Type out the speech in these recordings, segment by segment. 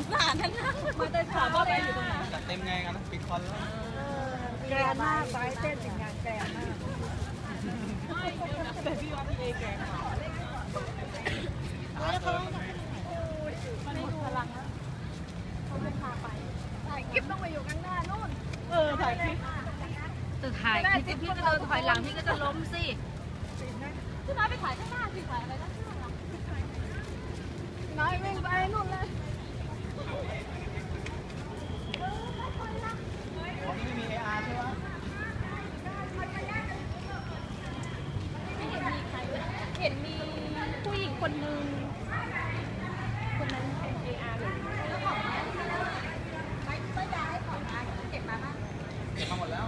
งสารทั้งนั้นมาแต่เช้าเลยอยู่ตรงไหนจัดเต็มไงกันปิดคอนแล้วแกรมากไฟเต้นเป็นงานแกรมากแต่พี่ว่าพี่เอแกงมาแล้วเขาไม่ดูพลังแล้วเขาจะพาไปถ่ายคลิปต้องไปอยู่ข้างหน้านู่น เออถ่ายคลิปตึกถ่ายคลิปพี่ก็เดินถอยหลังพี่ก็จะล้มสิพี่น้อยไปถ่ายข้างหน้าสิถ่ายอะไรนะน้อยวิ่งไปนู่นเลย ของนี้ไม่มี AR ใช่ไหม เห็นมีผู้หญิง คนนึง คนนั้นเป็นเออาร์หรือไม่ไม่ย้ายของร้านเก็บมาบ้าง เก็บมาหมดแล้ว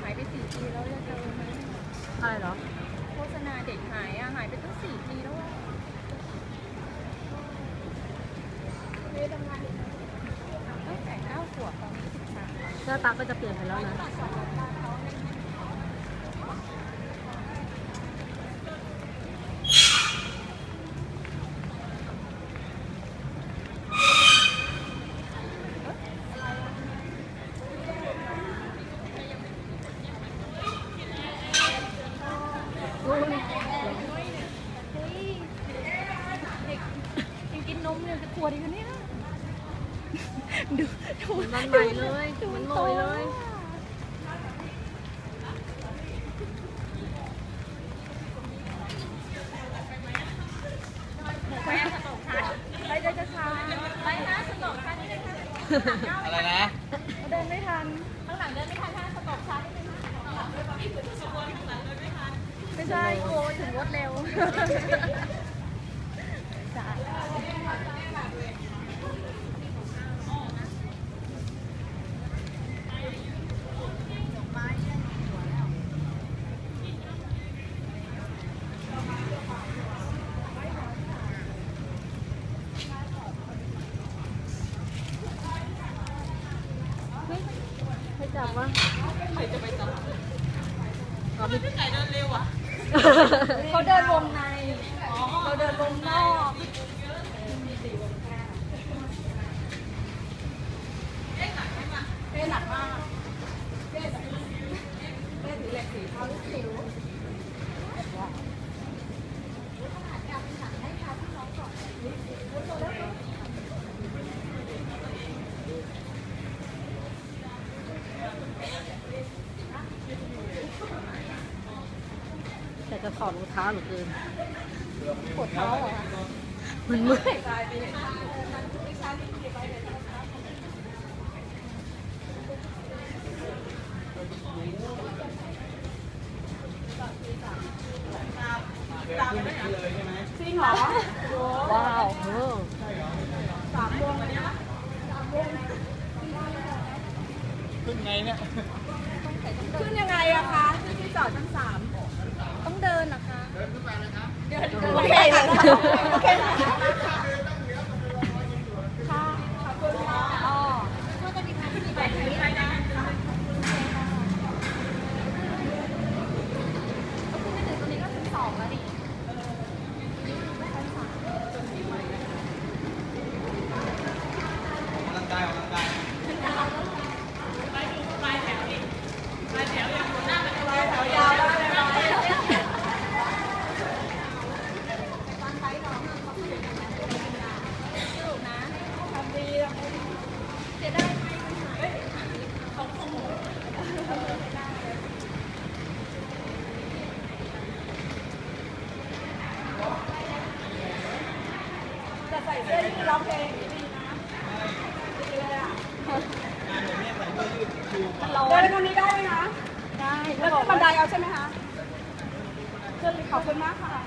หายไปสี่ปีแล้วจะเจอไหม อะไรเหรอ โฆษณาเด็กหายอะ หายไปตั้งสี่ปีแล้วอะเรียนทำงานตั้งแต่เก้าขวบตอนนี้สิบสามหน้าตาก็จะเปลี่ยนไปแล้วนะ เฮ้ยเด็กยังกินน มเนี่ยจะขวดอีกแล้วเนี่ยดูดูมันใหม่เลยมันโมยเลยไปนะสนองคันไปเดินจะช้าไปนะสนองคันนิดนึงค่ะอะไรนะเดินไม่ทันข้างหลังเดินไม่ทันถ้าสนองช้านิดนึงไม่ใช่โอ้ถึงรถเร็ว ให้จับวะเขาเดินวงในเราเดินวงนอกเต้หนักมากเต้ถือเหล็กสีเท้าลูกสิว แต่จะถอดรองเท้าเหรือเกินปวดเท้าเหรอคะมันเมื่อยเลยใช่ไหมจริงเหรอว้าวเออสามวงเลยนะขึ้นไงเนี่ยขึ้นยังไงอะคะขึ้นที่จอดชั้นสาม โอเคเลยโอเค แล้วใช่ไหมคะเชิญขอบคุณมากค่ะ